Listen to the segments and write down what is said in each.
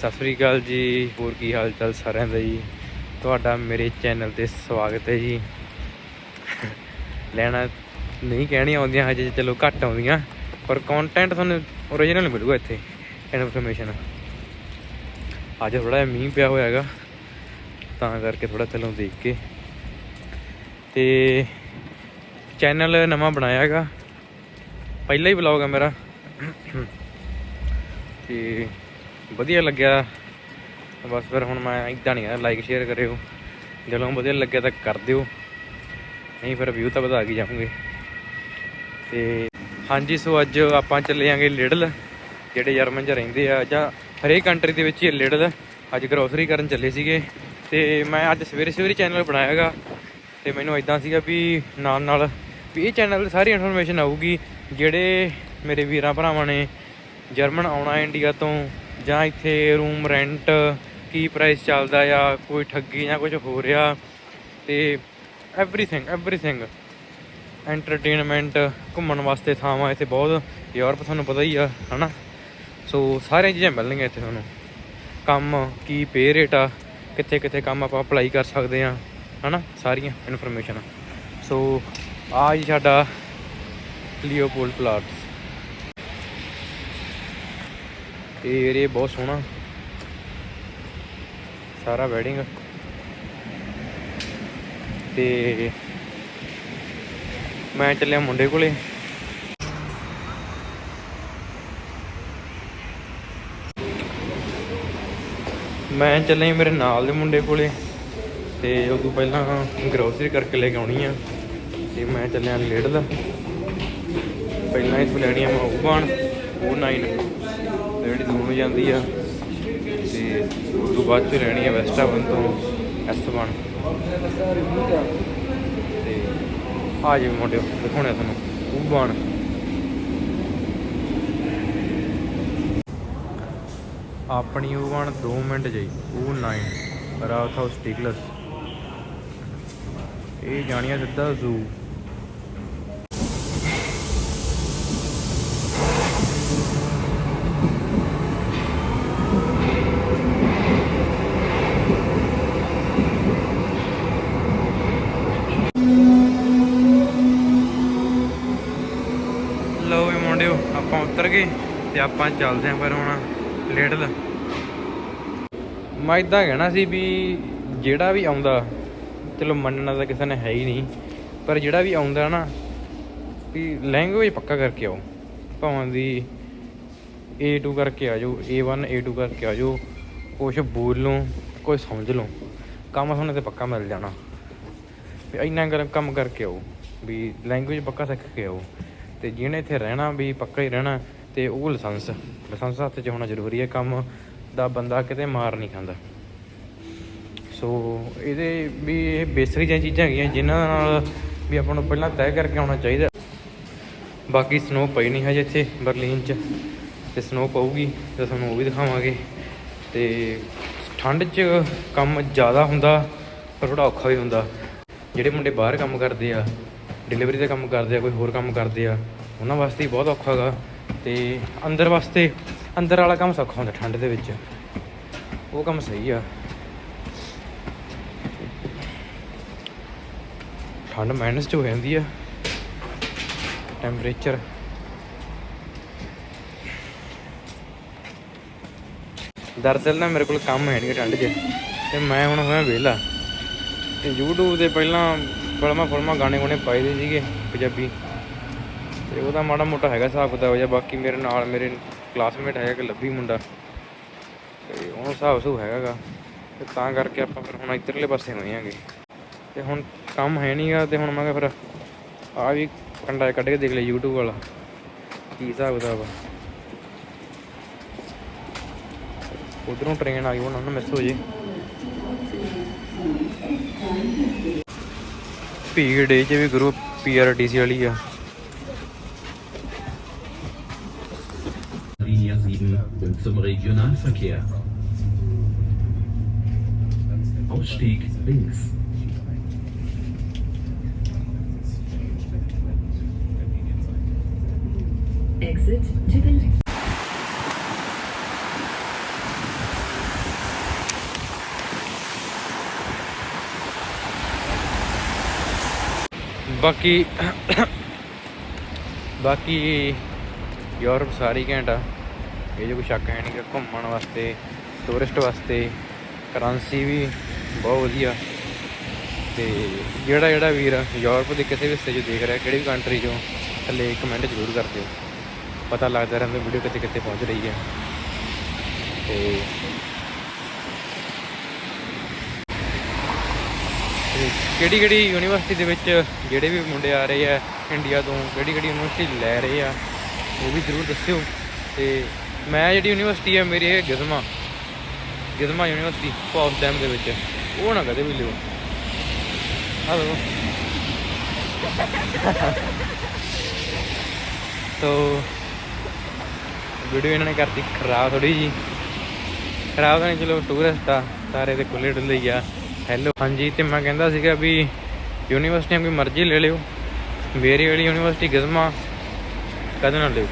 ਸਤਿ ਸ੍ਰੀ ਅਕਾਲ ਜੀ। ਹੋਰ ਕੀ ਹਾਲ ਚਾਲ ਸਾਰਿਆਂ ਦਾ ਜੀ? ਤੁਹਾਡਾ ਮੇਰੇ ਚੈਨਲ ਤੇ ਸਵਾਗਤ ਹੈ ਜੀ। ਲੈਣਾ ਨਹੀਂ ਕਹਿਣੀਆਂ ਆਉਂਦੀਆਂ ਹਜੇ, ਚਲੋ ਘੱਟ ਆਉਂਦੀਆਂ। ਪਰ ਕੰਟੈਂਟ ਤੁਹਾਨੂੰ ਓਰੀਜਨਲ ਮਿਲੂਗਾ ਇੱਥੇ ਇਨਫੋਰਮੇਸ਼ਨ ਅੱਜ ਥੋੜਾ ਜਿਹਾ ਮੀਂਹ ਪਿਆ ਹੋਇਆ ਹੈਗਾ, ਤਾਂ ਕਰਕੇ ਥੋੜਾ ਚਲੋ ਦੇਖ ਕੇ। ਤੇ ਚੈਨਲ ਨਵਾਂ ਬਣਾਇਆ ਹੈਗਾ। ਪਹਿਲਾ ਹੀ ਵਲੌਗ ਹੈ ਮੇਰਾ। ਤੇ ਵਧੀਆ ਲੱਗਿਆ। ਬਸ ਫਿਰ ਹੁਣ ਮੈਂ ਇਦਾਂ ਨਹੀਂ ਆ ਲਾਈਕ ਸ਼ੇਅਰ ਕਰਿਓ। ਜਦੋਂ ਵਧੀਆ ਲੱਗਿਆ ਤਾਂ ਕਰ ਦਿਓ। ਨਹੀਂ ਫਿਰ ਵਿਊ ਤਾਂ ਵਧਾ ਕੇ ਜਾਵਾਂਗੇ। ਤੇ ਹਾਂਜੀ, ਸੋ ਅੱਜ ਆਪਾਂ ਚੱਲੇ ਜਾਾਂਗੇ ਲਿਡਲ ਜਿਹੜੇ ਜਰਮਨ 'ਚ ਰਹਿੰਦੇ ਆ, ਜਾਂ ਹਰੇਕ ਕੰਟਰੀ ਦੇ ਵਿੱਚ ਹੀ ਲਿਡਲ ਅੱਜ ਗਰੋਸਰੀ ਕਰਨ ਚੱਲੇ ਸੀਗੇ। ਤੇ ਮੈਂ ਅੱਜ ਸਵੇਰੇ ਸਵੇਰੇ ਚੈਨਲ ਬਣਾਇਆਗਾ ਤੇ ਮੈਨੂੰ ਇਦਾਂ ਸੀਗਾ ਵੀ ਨਾਲ ਨਾਲ ਵੀ ਇਹ ਚੈਨਲ ਤੇ ਸਾਰੀ ਇਨਫੋਰਮੇਸ਼ਨ ਆਊਗੀ, ਜਿਹੜੇ ਮੇਰੇ ਵੀਰਾਂ ਭਰਾਵਾਂ ਨੇ ਜਰਮਨ ਆਉਣਾ ਇੰਡੀਆ ਤੋਂ ਜਾਂ ਇੱਥੇ ਰੂਮ ਰੈਂਟ ਕੀ ਪ੍ਰਾਈਸ ਚੱਲਦਾ ਆ, ਕੋਈ ਠੱਗੀ ਜਾਂ ਕੁਝ ਹੋ ਰਿਹਾ, ਤੇ ਐਵਰੀਥਿੰਗ ਐਵਰੀਥਿੰਗ ਐਂਟਰਟੇਨਮੈਂਟ ਘੁੰਮਣ ਵਾਸਤੇ ਥਾਵਾਂ ਇੱਥੇ ਬਹੁਤ ਯੂਰਪ ਤੁਹਾਨੂੰ ਪਤਾ ਹੀ ਆ, ਹਨਾ? ਸੋ ਸਾਰੀਆਂ ਚੀਜ਼ਾਂ ਮਿਲਣਗੀਆਂ ਇੱਥੇ ਤੁਹਾਨੂੰ। ਕੰਮ, ਕੀ ਪੇ ਰੇਟ ਆ, ਕਿੱਥੇ ਕਿੱਥੇ ਕੰਮ ਆਪਾਂ ਅਪਲਾਈ ਕਰ ਸਕਦੇ ਆ, ਹਨਾ? ਸਾਰੀਆਂ ਇਨਫੋਰਮੇਸ਼ਨ ਸੋ ਆ ਜੀ ਸਾਡਾ ਲਿਓਪੋਲਡ ਪਲਾਟ ਇਹ ਏਰੀਆ ਬਹੁਤ ਸੋਹਣਾ। ਸਾਰਾ ਵੈਡਿੰਗ ਤੇ ਮੈਂ ਚੱਲਿਆ ਮੁੰਡੇ ਕੋਲੇ। ਮੈਂ ਚੱਲਿਆ ਮੇਰੇ ਨਾਲ ਦੇ ਮੁੰਡੇ ਕੋਲੇ। ਤੇ ਉਦੋਂ ਪਹਿਲਾਂ ਗਰੋਸਰੀ ਕਰਕੇ ਲੈ ਕੇ ਆਉਣੀ ਆ। ਤੇ ਮੈਂ ਚੱਲਿਆ ਲੇਡਲ ਪਹਿਲਾਂ ਇਸ ਲੈਣੀ ਆ ਮੈਂ ਉਬਾਨ ਉਹ 9 ਜਿਹੜੀ ਦੂਰ ਨੂੰ ਜਾਂਦੀ ਆ ਤੇ ਉਸ ਤੋਂ ਬਾਅਦ ਚ ਲੈਣੀ ਆ ਵੈਸਟਾ ਵਨ ਤੋਂ ਐਸ1 ਤੇ ਆ ਜੀ ਮੁੰਡਿਓ, ਦਿਖਾਉਣਾ ਤੁਹਾਨੂੰ ਉਬਾਨ ਆਪਣੀ ਉਹ ਉਬਾਨ 2 ਮਿੰਟ ਜਾਈ, ਉਹ 9 ਰਾਉਥ ਹਾਊਸ ਸਟਿਗਲਸ ਇਹ ਜਾਣੀਆਂ ਸਿੱਧਾ ਜ਼ੂ। ਗਏ ਤੇ ਆਪਾਂ ਚੱਲਦੇ ਆਂ ਫਿਰ ਹੁਣ ਲੇਡਲ ਮੈਂ ਇਦਾਂ ਕਹਿਣਾ ਸੀ ਵੀ ਜਿਹੜਾ ਵੀ ਆਉਂਦਾ, ਚਲੋ ਮੰਨਣਾ ਤਾਂ ਕਿਸੇ ਨੇ ਹੈ ਹੀ ਨਹੀਂ, ਪਰ ਜਿਹੜਾ ਵੀ ਆਉਂਦਾ ਨਾ, ਵੀ ਲੈਂਗੁਏਜ ਪੱਕਾ ਕਰਕੇ ਆਓ, ਭਾਵੇਂ ਦੀ A2 ਕਰਕੇ ਆ ਜਾਓ A1 A2 ਕਰਕੇ ਆ ਜਾਓ, ਕੁਛ ਬੋਲ ਲਓ, ਕੁਛ ਸਮਝ ਲਓ, ਕੰਮ ਤੁਹਾਨੂੰ ਤੇ ਪੱਕਾ ਮਿਲ ਜਾਣਾ। ਵੀ ਇੰਨਾ ਗਰਮ ਕੰਮ ਕਰਕੇ ਆਓ, ਵੀ ਲੈਂਗੁਏਜ ਪੱਕਾ ਸਿੱਖ ਕੇ ਆਓ, ਤੇ ਜਿਹਨੇ ਇੱਥੇ ਰਹਿਣਾ ਵੀ ਪੱਕਾ ਹੀ ਰਹਿਣਾ ਤੇ ਉਹ ਲਾਇਸੈਂਸ ਲਾਇਸੈਂਸ ਹੱਥ 'ਚ ਹੋਣਾ ਜ਼ਰੂਰੀ ਹੈ, ਕੰਮ ਦਾ ਬੰਦਾ ਕਿਤੇ ਮਾਰ ਨਹੀਂ ਖਾਂਦਾ। ਸੋ ਇਹਦੇ ਵੀ ਇਹ ਬੇਸਿਕ ਜਿਹੀਆਂ ਚੀਜ਼ਾਂ ਹੈਗੀਆਂ, ਜਿਨ੍ਹਾਂ ਨਾਲ ਵੀ ਆਪਾਂ ਨੂੰ ਪਹਿਲਾਂ ਤੈਅ ਕਰਕੇ ਆਉਣਾ ਚਾਹੀਦਾ। ਬਾਕੀ ਸਨੋ ਪਈ ਨਹੀਂ ਹਜੇ ਇੱਥੇ ਬਰਲਿਨ 'ਚ, ਤੇ ਸਨੋ ਪਊਗੀ ਤਾਂ ਤੁਹਾਨੂੰ ਉਹ ਵੀ ਦਿਖਾਵਾਂਗੇ। ਤੇ ਠੰਡ 'ਚ ਕੰਮ ਜ਼ਿਆਦਾ ਹੁੰਦਾ, ਪਰ ਥੋੜਾ ਔਖਾ ਵੀ ਹੁੰਦਾ। ਜਿਹੜੇ ਮੁੰਡੇ ਬਾਹਰ ਕੰਮ ਕਰਦੇ ਆ ਡਿਲੀਵਰੀ ਦਾ ਕੰਮ ਕਰਦੇ ਆ, ਕੋਈ ਹੋਰ ਕੰਮ ਕਰਦੇ ਆ, ਉਹਨਾਂ ਵਾਸਤੇ ਬਹੁਤ ਔਖਾ ਗਾ ਤੇ ਅੰਦਰ ਵਾਸਤੇ ਅੰਦਰ ਵਾਲਾ ਕੰਮ ਸੌਖਾ ਹੁੰਦਾ ਠੰਡ ਦੇ ਵਿੱਚ। ਉਹ ਕੰਮ ਸਹੀ ਆ। ਠੰਡ ਮਾਈਨਸ 'ਚ ਹੋ ਜਾਂਦੀ ਆ। ਟੈਂਪਰੇਚਰ ਦਰਅਸਲ ਨਾ ਮੇਰੇ ਕੋਲ ਕੰਮ ਹੈ ਨਹੀਂ ਠੰਡ 'ਚ। ਤੇ ਮੈਂ ਹੁਣ ਹੋਇਆ ਵਿਹਲਾ। ਤੇ YouTube ਤੇ ਪਹਿਲਾਂ ਫਲਮਾਂ ਫਿਲਮਾਂ ਗਾਣੇ ਗੁਣੇ ਪਾਏ ਦੇ ਸੀਗੇ ਪੰਜਾਬੀ। ਤੇ ਉਹਦਾ ਮਾੜਾ ਮੋਟਾ ਹੈਗਾ ਹਿਸਾਬ ਕਿਤਾਬ ਜਾਂ ਬਾਕੀ ਮੇਰੇ ਨਾਲ ਮੇਰੇ ਕਲਾਸਮੇਟ ਹੈਗਾ ਕਿ ਲੱਭੀ ਮੁੰਡਾ। ਤੇ ਉਹਨੂੰ ਹਿਸਾਬ ਸੂ ਹੈਗਾਗਾ। ਤੇ ਤਾਂ ਕਰਕੇ ਆਪਾਂ ਫਿਰ ਹੁਣ ਇੱਧਰਲੇ ਪਾਸੇ ਹੋਏ ਆਂਗੇ ਤੇ ਹੁਣ ਕੰਮ ਹੈ ਨਹੀਂਗਾ ਤੇ ਹੁਣ ਮੈਂ ਕਿਹਾ ਫਿਰ ਆ ਵੀ ਕੰਡਾ ਕੱਢ ਕੇ ਦੇਖ ਲਿਆ YouTube ਵਾਲਾ, ਕੀ ਹਿਸਾਬ ਕਿਤਾਬ ਆ। ਉਧਰੋਂ ਟ੍ਰੇਨ ਆ ਗਈ ਉਹਨਾਂ ਨੂੰ ਮਿਸ ਹੋ ਜੇ ਭੀੜ ਡੇ ਚ ਵੀ ਗਰੁੱਪ ਪੀਆਰਟੀਸੀ ਵਾਲੀ ਆ। zum Regionalverkehr. Ausstieg links. Exit to the left. ਬਾਕੀ ਬਾਕੀ ਯੂਰਪ ਸਾਰੀ ਘੈਂਟ ਆ ਇਹ ਜੋ, ਕੋਈ ਸ਼ੱਕ ਹੈ ਨਹੀਂ ਕਿ ਘੁੰਮਣ ਵਾਸਤੇ ਟੂਰਿਸਟ ਵਾਸਤੇ ਕਰੰਸੀ ਵੀ ਬਹੁਤ ਵਧੀਆ। ਤੇ ਜਿਹੜਾ ਜਿਹੜਾ ਵੀਰ ਯੂਰਪ ਦੇ ਕਿਸੇ ਵੀ ਹਿੱਸੇ 'ਚ ਦੇਖ ਰਿਹਾ, ਕਿਹੜੀ ਵੀ ਕੰਟਰੀ 'ਚੋਂ, ਥੱਲੇ ਕਮੈਂਟ ਜ਼ਰੂਰ ਕਰ ਦਿਓ। ਪਤਾ ਲੱਗਦਾ ਰਹਿੰਦਾ ਵੀਡੀਓ ਕਿੱਥੇ ਕਿੱਥੇ ਪਹੁੰਚ ਰਹੀ ਹੈ। ਤੇ ਕਿਹੜੀ ਕਿਹੜੀ ਯੂਨੀਵਰਸਿਟੀ ਦੇ ਵਿੱਚ ਜਿਹੜੇ ਵੀ ਮੁੰਡੇ ਆ ਰਹੇ ਆ ਇੰਡੀਆ ਤੋਂ ਕਿਹੜੀ ਕਿਹੜੀ ਯੂਨੀਵਰਸਿਟੀ ਲੈ ਰਹੇ ਆ, ਉਹ ਵੀ ਜ਼ਰੂਰ ਦੱਸਿਓ। ਤੇ ਮੈਂ ਜਿਹੜੀ ਯੂਨੀਵਰਸਿਟੀ ਹੈ ਮੇਰੀ ਹੈ ਗਿਜ਼ਮਾ। ਗਿਜ਼ਮਾ ਯੂਨੀਵਰਸਿਟੀ ਪੌਸ ਡੈਮ ਦੇ ਵਿੱਚ। ਉਹ ਨਾ ਕਦੇ ਵੀ ਲਿਓ। ਹਲੋ ਤੋ ਵੀਡੀਓ ਇਹਨਾਂ ਨੇ ਕਰਤੀ ਖਰਾਬ ਥੋੜੀ ਜੀ ਖਰਾਬ ਤਾਂ ਨਹੀਂ, ਚਲੋ ਟੂਰਿਸਟ ਆ, ਸਾਰੇ ਤੇ ਖੁੱਲੇ ਡੁੱਲੇ ਹੀ ਆ। ਹੈਲੋ ਹਾਂਜੀ, ਤੇ ਮੈਂ ਕਹਿੰਦਾ ਸੀਗਾ ਵੀ ਯੂਨੀਵਰਸਿਟੀਆਂ ਕੋਈ ਮਰਜ਼ੀ ਲੈ ਲਿਓ। ਮੇਰੀ ਵਾਲੀ ਯੂਨੀਵਰਸਿਟੀ ਗਿਜ਼ਮਾ, ਕਦੇ ਨਾ ਲਿਓ।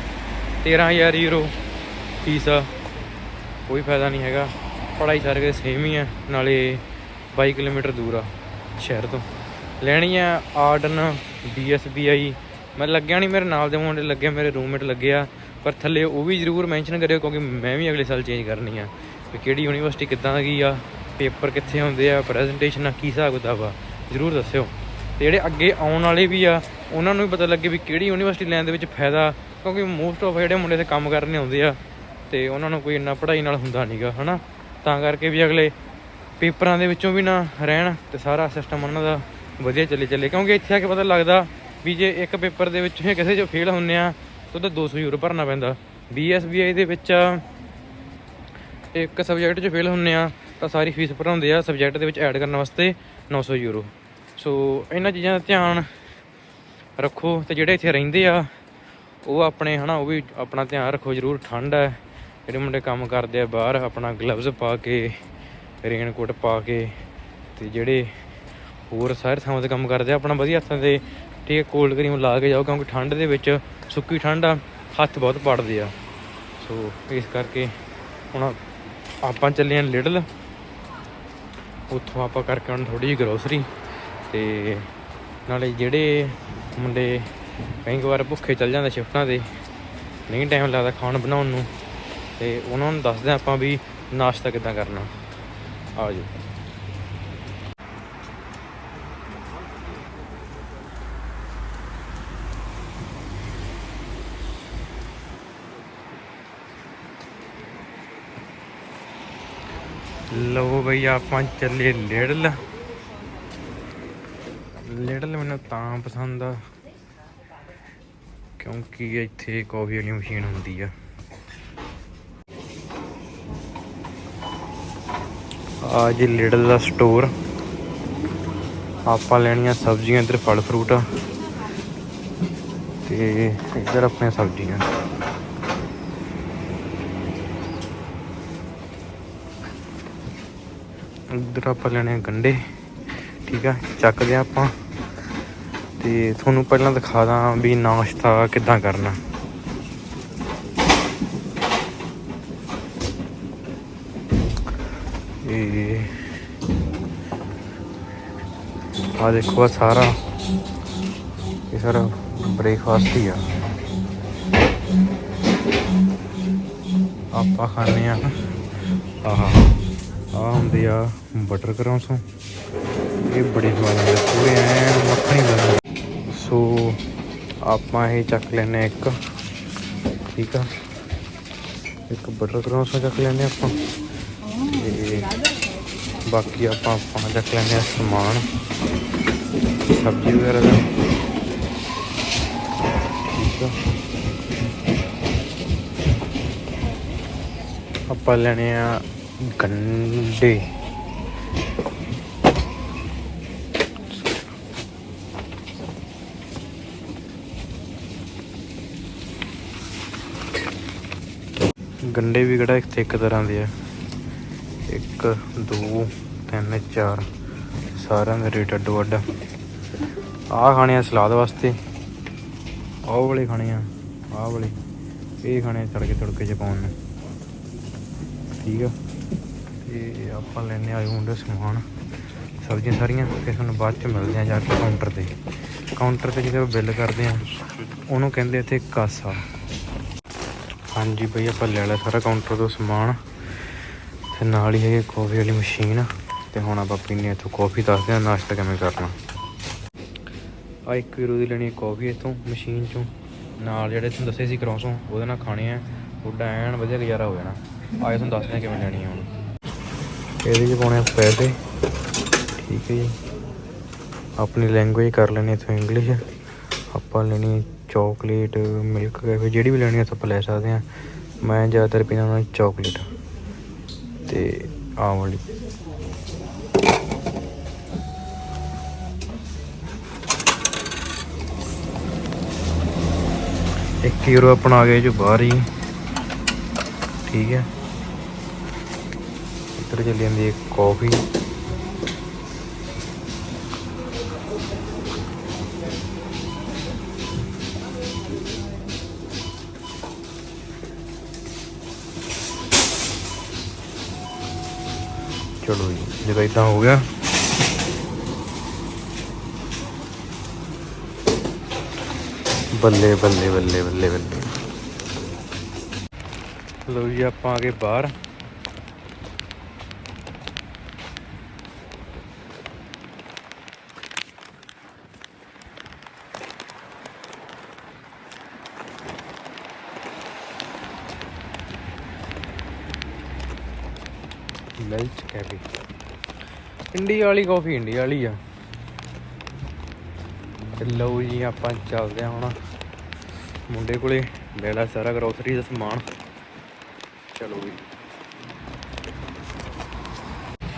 13000 ਯੂਰੋ ਫੀਸ ਆ, ਕੋਈ ਫਾਇਦਾ ਨਹੀਂ ਹੈਗਾ। ਪੜ੍ਹਾਈ ਸਾਰੇ ਦੇ ਸੇਮ ਹੀ ਆ, ਨਾਲੇ 22 ਕਿਲੋਮੀਟਰ ਦੂਰ ਆ ਸ਼ਹਿਰ ਤੋਂ। ਲੈਣੀ ਆ ਆਰਡਨ ਡੀਐਸਬੀਆਈ ਮੈਂ ਲੱਗਿਆ ਨਹੀਂ ਮੇਰੇ ਨਾਲ ਦੇ ਮੁੰਡੇ ਲੱਗੇ ਮੇਰੇ ਰੂਮਮੇਟ ਲੱਗੇ ਆ, ਪਰ ਥੱਲੇ ਉਹ ਵੀ ਜ਼ਰੂਰ ਮੈਂਸ਼ਨ ਕਰਿਓ, ਕਿਉਂਕਿ ਮੈਂ ਵੀ ਅਗਲੇ ਸਾਲ ਚੇਂਜ ਕਰਨੀ ਆ। ਵੀ ਕਿਹੜੀ ਯੂਨੀਵਰਸਿਟੀ ਕਿੱਦਾਂ ਦੀ ਆ ਪੇਪਰ ਕਿੱਥੇ ਹੁੰਦੇ ਆ ਪ੍ਰੈਜੈਂਟੇਸ਼ਨ ਆ, ਕੀ ਹਿਸਾਬ ਕਿਤਾਬ ਆ, ਜ਼ਰੂਰ ਦੱਸਿਓ। ਤੇ ਜਿਹੜੇ ਅੱਗੇ ਆਉਣ ਵਾਲੇ ਵੀ ਆ, ਉਹਨਾਂ ਨੂੰ ਵੀ ਪਤਾ ਲੱਗੇ ਵੀ ਕਿਹੜੀ ਯੂਨੀਵਰਸਿਟੀ ਲੈਣ ਦੇ ਵਿੱਚ ਫਾਇਦਾ, ਕਿਉਂਕਿ ਮੋਸਟ ਆਫ ਜਿਹੜੇ ਮੁੰਡੇ ਤੇ ਕੰਮ ਕਰਨੇ ਆਉਂਦੇ ਆ ਤੇ ਉਹਨਾਂ ਨੂੰ ਕੋਈ ਇੰਨਾ ਪੜ੍ਹਾਈ ਨਾਲ ਹੁੰਦਾ ਨਹੀਂਗਾ ਹਨਾ? ਤਾਂ ਕਰਕੇ ਵੀ ਅਗਲੇ ਪੇਪਰਾਂ ਦੇ ਵਿੱਚੋਂ ਵੀ ਨਾ ਰਹਿਣ ਤੇ ਸਾਰਾ ਸਿਸਟਮ ਉਹਨਾਂ ਦਾ ਵਧੀਆ ਚੱਲੇ ਚੱਲੇ। ਕਿਉਂਕਿ ਇੱਥੇ ਆ ਕੇ ਪਤਾ ਲੱਗਦਾ ਵੀ ਜੇ ਇੱਕ ਪੇਪਰ ਦੇ ਵਿੱਚ ਕਿਸੇ ਚੋਂ ਫੇਲ ਹੁੰਨੇ ਆ, ਤਾਂ ਉਹਦਾ 200 ਯੂਰੋ ਭਰਨਾ ਪੈਂਦਾ। BSBI ਦੇ ਵਿੱਚ ਇੱਕ ਸਬਜੈਕਟ 'ਚ ਫੇਲ ਹੁੰਨੇ ਆ, ਤਾਂ ਸਾਰੀ ਫੀਸ ਭਰਾਉਂਦੇ ਆ ਸਬਜੈਕਟ ਦੇ ਵਿੱਚ ਐਡ ਕਰਨ ਵਾਸਤੇ 900 ਯੂਰੋ। ਸੋ ਇਹਨਾਂ ਚੀਜ਼ਾਂ ਦਾ ਧਿਆਨ ਰੱਖੋ ਤੇ ਜਿਹੜੇ ਇੱਥੇ ਰਹਿੰਦੇ ਆ, ਉਹ ਆਪਣੇ, ਹਨਾ, ਉਹ ਵੀ ਆਪਣਾ ਧਿਆਨ ਰੱਖੋ, ਜ਼ਰੂਰ ਠੰਡ ਹੈ। ਜਿਹੜੇ ਮੁੰਡੇ ਕੰਮ ਕਰਦੇ ਆ ਬਾਹਰ, ਆਪਣਾ ਗਲਵਜ਼ ਪਾ ਕੇ ਰੇਨਕੋਟ ਪਾ ਕੇ, ਤੇ ਜਿਹੜੇ ਹੋਰ ਸਾਰੇ ਥਾਵਾਂ ਤੇ ਕੰਮ ਕਰਦੇ ਆ, ਆਪਣਾ ਵਧੀਆ ਹੱਥਾਂ ਤੇ ਠੀਕ ਹੈ ਕੋਲਡ ਕਰੀਮ ਲਾ ਕੇ ਜਾਓ, ਕਿਉਂਕਿ ਠੰਡ ਦੇ ਵਿੱਚ ਸੁੱਕੀ ਠੰਡ ਆ, ਹੱਥ ਬਹੁਤ ਪੜਦੇ ਆ। ਸੋ ਇਸ ਕਰਕੇ ਹੁਣ ਆਪਾਂ ਚੱਲੇ ਹਾਂ ਲਿਡਲ ਉੱਥੋਂ ਆਪਾਂ ਕਰਕੇ ਆਉਣ ਥੋੜੀ ਜਿਹੀ ਗਰੋਸਰੀ ਤੇ ਨਾਲੇ ਜਿਹੜੇ ਮੁੰਡੇ ਕਈ ਵਾਰ ਭੁੱਖੇ ਚੱਲ ਜਾਂਦੇ ਸ਼ਿਫਟਾਂ ਤੇ, ਨਹੀਂ ਟਾਈਮ ਲੱਗਦਾ ਖਾਣ ਬਣਾਉਣ ਨੂੰ। ਤੇ ਉਹਨਾਂ ਨੂੰ ਦੱਸਦੇ ਹਾਂ ਆਪਾਂ ਵੀ ਨਾਸ਼ਤਾ ਕਿੱਦਾਂ ਕਰਨਾ। ਆ ਜਾਓ ਲਓ ਬਈ ਆਪਾਂ ਚੱਲੇ ਲੇੜਲ ਲੇੜਲ ਮੈਨੂੰ ਤਾਂ ਪਸੰਦ ਆ, ਕਿਉਂਕਿ ਇੱਥੇ ਕਾਫੀ ਵਾਲੀ ਮਸ਼ੀਨ ਹੁੰਦੀ ਆ। ਆ ਜੀ ਲਿਡਲ ਦਾ ਸਟੋਰ ਆਪਾਂ ਲੈਣੀਆਂ ਸਬਜ਼ੀਆਂ, ਇੱਧਰ ਫਲ ਫਰੂਟ ਆ। ਤੇ ਇੱਧਰ ਆਪਣੀਆਂ ਸਬਜ਼ੀਆਂ। ਇੱਧਰ ਆਪਾਂ ਲੈਣੇ ਆ ਗੰਡੇ, ਠੀਕ ਆ, ਚੱਕਦੇ ਆ ਆਪਾਂ। ਤੇ ਤੁਹਾਨੂੰ ਪਹਿਲਾਂ ਦਿਖਾ ਦਾਂ ਵੀ ਨਾਸ਼ਤਾ ਕਿੱਦਾਂ ਕਰਨਾ। ਇਹ ਆ ਦੇਖੋ ਆ ਸਾਰਾ। ਇਹ ਸਾਰਾ ਬ੍ਰੇਕਫਾਸਟ ਹੀ ਆ। ਆਪਾਂ ਖਾਣੇ ਆ ਆਹ ਆ ਹੁੰਦੇ ਆ ਬਟਰ ਕਰੌਂਸ ਇਹ ਬੜੀ ਸਵਾਦ ਹੁੰਦੇ ਪੂਰੇ ਐਨ ਮੱਖਣੀ ਲੱਗਦੀ ਸੋ ਆਪਾਂ ਇਹ ਚੱਕ ਲੈਨੇ ਇੱਕ। ਠੀਕ ਆ। ਇੱਕ ਬਟਰ ਕਰੌਂਸ ਚੱਕ ਲੈਨੇ ਆਪਾਂ। ਤੇ ਬਾਕੀ ਆਪਾਂ ਆਪਾਂ ਚੱਕ ਲੈਨੇ ਆ ਸਮਾਨ। ਸਬਜ਼ੀ ਵਗੈਰਾ ਦਾ। ਠੀਕ ਆ। ਆਪਾਂ ਲੈਣੇ ਆ ਗੰਡੇ। ਗੰਡੇ ਵੀ ਕਿਹੜਾ ਇੱਥੇ ਇੱਕ ਤਰ੍ਹਾਂ ਦੇ ਆ। ਇੱਕ, ਦੋ, ਤਿੰਨ, ਚਾਰ। ਸਾਰਿਆਂ ਦੇ ਰੇਟ ਅੱਡੋ ਅੱਡ। ਆਹ ਖਾਣੇ ਆ ਸਲਾਦ ਵਾਸਤੇ। ਆਹ ਵਾਲੇ ਖਾਣੇ ਆ, ਆਹ ਵਾਲੇ। ਇਹ ਖਾਣੇ ਆ ਤੜਕੇ ਤੜਕੇ ਚ ਪਾਉਣ ਨੂੰ। ਠੀਕ ਆ? ਇਹ ਆਪਾਂ ਲੈਣੇ ਆਏ ਹੁੰਦੇ ਸਮਾਨ। ਸਬਜ਼ੀਆਂ ਸਾਰੀਆਂ ਫਿਰ ਤੁਹਾਨੂੰ ਬਾਅਦ ਚ ਮਿਲਦੇ ਆ ਜਾ ਕੇ ਕਾਊਂਟਰ ਤੇ। ਕਾਊਂਟਰ ਤੇ ਜਦੋਂ ਬਿੱਲ ਕਰਦੇ ਆ ਉਹਨੂੰ ਕਹਿੰਦੇ ਇੱਥੇ ਕਾਸਾ। ਹਾਂਜੀ ਬਈ, ਆਪਾਂ ਲੈ ਲਿਆ ਸਾਰਾ ਕਾਊਂਟਰ ਤੋਂ ਸਮਾਨ। ਤੇ ਨਾਲ ਹੀ ਹੈਗੇ ਕਾਫੀ ਵਾਲੀ ਮਸ਼ੀਨ ਤੇ ਹੁਣ ਆਪਾਂ ਪੀਨੇ ਇੱਥੋਂ ਕਾਫੀ ਦੱਸਦੇ ਆ ਨਾਸ਼ਤਾ ਕਿਵੇਂ ਕਰਨਾ। ਆ 1 ਯੂਰੋ ਦੀ ਲੈਣੀ ਕਾਫੀ ਇੱਥੋਂ ਮਸ਼ੀਨ ਚੋਂ। ਨਾਲ ਜਿਹੜੇ ਤੁਹਾਨੂੰ ਦੱਸੇ ਸੀ ਕਰੋਸੋਂ ਉਹਦੇ ਨਾਲ ਖਾਣੇ ਆ। ਤੁਹਾਡਾ ਐਨ ਵਧੀਆ ਗੁਜ਼ਾਰਾ ਹੋ ਜਾਣਾ। ਆਏ ਤੁਹਾਨੂੰ ਦੱਸਦੇ ਆ ਕਿਵੇਂ ਲੈਣੀ ਆ ਹੁਣ। ਇਹਦੇ 'ਚ ਪਾਉਣੇ ਆ ਪੈਸੇ। ਠੀਕ ਹੈ ਜੀ। ਆਪਣੀ ਲੈਂਗੁਏਜ ਕਰ ਲੈਣੀ ਇੱਥੋਂ ਇੰਗਲਿਸ਼ ਆਪਾਂ ਲੈਣੀ ਚਾਕਲੇਟ ਮਿਲਕ ਕੈਫੇ ਜਿਹੜੀ ਵੀ ਲੈਣੀ ਆ ਆਪਾਂ ਲੈ ਸਕਦੇ ਆ ਮੈਂ ਜ਼ਿਆਦਾਤਰ ਪੀਣਾ ਉਹਨਾਂ ਚਾਕਲੇਟ ਤੇ ਆਹ ਵਾਲੀ। ਇੱਕ ਯੂਰੋ ਆਪਣਾ ਆ ਗਿਆ ਜੋ ਬਾਹਰ ਹੀ। ਠੀਕ ਹੈ। ਇੱਧਰ ਚੱਲੀ ਜਾਂਦੀ ਹੈ ਕਾਫੀ ਚਲੋ ਜੀ, ਜਦੋਂ ਇਦਾਂ ਹੋ ਗਿਆ। ਬੱਲੇ ਬੱਲੇ ਬੱਲੇ ਬੱਲੇ ਬੱਲੇ। ਲਓ ਜੀ, ਆਪਾਂ ਆ ਗਏ ਬਾਹਰ। ਮਿਲਚ ਕੈਫੇ ਇੰਡੀਆ ਵਾਲੀ ਕਾਫੀ ਇੰਡੀਆ ਵਾਲੀ ਆ। ਤੇ ਲਓ ਜੀ, ਆਪਾਂ ਚੱਲਦੇ ਆ ਹੁਣ। ਮੁੰਡੇ ਕੋਲੇ ਲੈ ਲਿਆ ਸਾਰਾ ਗਰੋਸਰੀ ਦਾ ਸਮਾਨ। ਚਲੋ ਜੀ।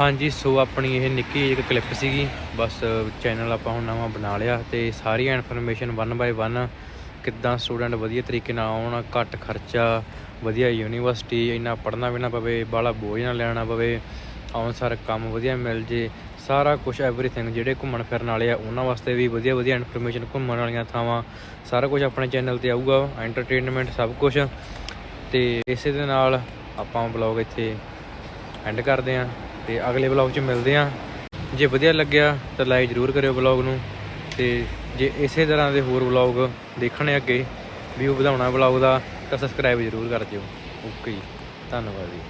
ਹਾਂਜੀ, ਸੋ ਆਪਣੀ ਇਹ ਨਿੱਕੀ ਜਿਹੀ ਇੱਕ ਕਲਿੱਪ ਸੀਗੀ। ਬਸ ਚੈਨਲ ਆਪਾਂ ਹੁਣ ਨਵਾਂ ਬਣਾ ਲਿਆ ਤੇ ਸਾਰੀਆਂ ਇਨਫੋਰਮੇਸ਼ਨ ਵਨ ਬਾਏ ਵਨ ਕਿੱਦਾਂ ਸਟੂਡੈਂਟ ਵਧੀਆ ਤਰੀਕੇ ਨਾਲ ਆਉਣ, ਘੱਟ ਖਰਚਾ ਵਧੀਆ ਯੂਨੀਵਰਸਿਟੀ, ਇੰਨਾ ਪੜ੍ਹਨਾ ਵੀ ਨਾ ਪਵੇ, ਬਾਹਲਾ ਬੋਝ ਨਾ ਲੈਣਾ ਪਵੇ, ਆਉਣ ਸਾਰ ਕੰਮ ਵਧੀਆ ਮਿਲ ਜੇ, ਸਾਰਾ ਕੁਝ ਐਵਰੀਥਿੰਗ ਜਿਹੜੇ ਘੁੰਮਣ ਫਿਰਨ ਵਾਲੇ ਆ, ਉਹਨਾਂ ਵਾਸਤੇ ਵੀ ਵਧੀਆ ਵਧੀਆ ਇਨਫੋਰਮੇਸ਼ਨ ਘੁੰਮਣ ਵਾਲੀਆਂ ਥਾਵਾਂ, ਸਾਰਾ ਕੁਝ ਆਪਣੇ ਚੈਨਲ ਤੇ ਆਊਗਾ ਐਂਟਰਟੇਨਮੈਂਟ ਸਭ ਕੁਝ ਤੇ ਇਸੇ ਦੇ ਨਾਲ ਆਪਾਂ ਬਲੌਗ ਇੱਥੇ ਐਂਡ ਕਰਦੇ ਆਂ ਤੇ ਅਗਲੇ ਬਲੌਗ 'ਚ ਮਿਲਦੇ ਆਂ ਜੇ ਵਧੀਆ ਲੱਗਿਆ ਤਾਂ ਲਾਈਕ ਜ਼ਰੂਰ ਕਰਿਓ ਬਲੌਗ ਨੂੰ, ਤੇ ਜੇ ਇਸੇ ਤਰ੍ਹਾਂ ਦੇ ਹੋਰ ਬਲੌਗ ਦੇਖਣੇ ਅੱਗੇ ਵਿਊ ਵਧਾਉਣਾ ਬਲੌਗ ਦਾ ਤਾਂ ਸਬਸਕ੍ਰਾਈਬ ਜ਼ਰੂਰ ਕਰ ਦਿਓ ਓਕੇ ਜੀ ਧੰਨਵਾਦ ਜੀ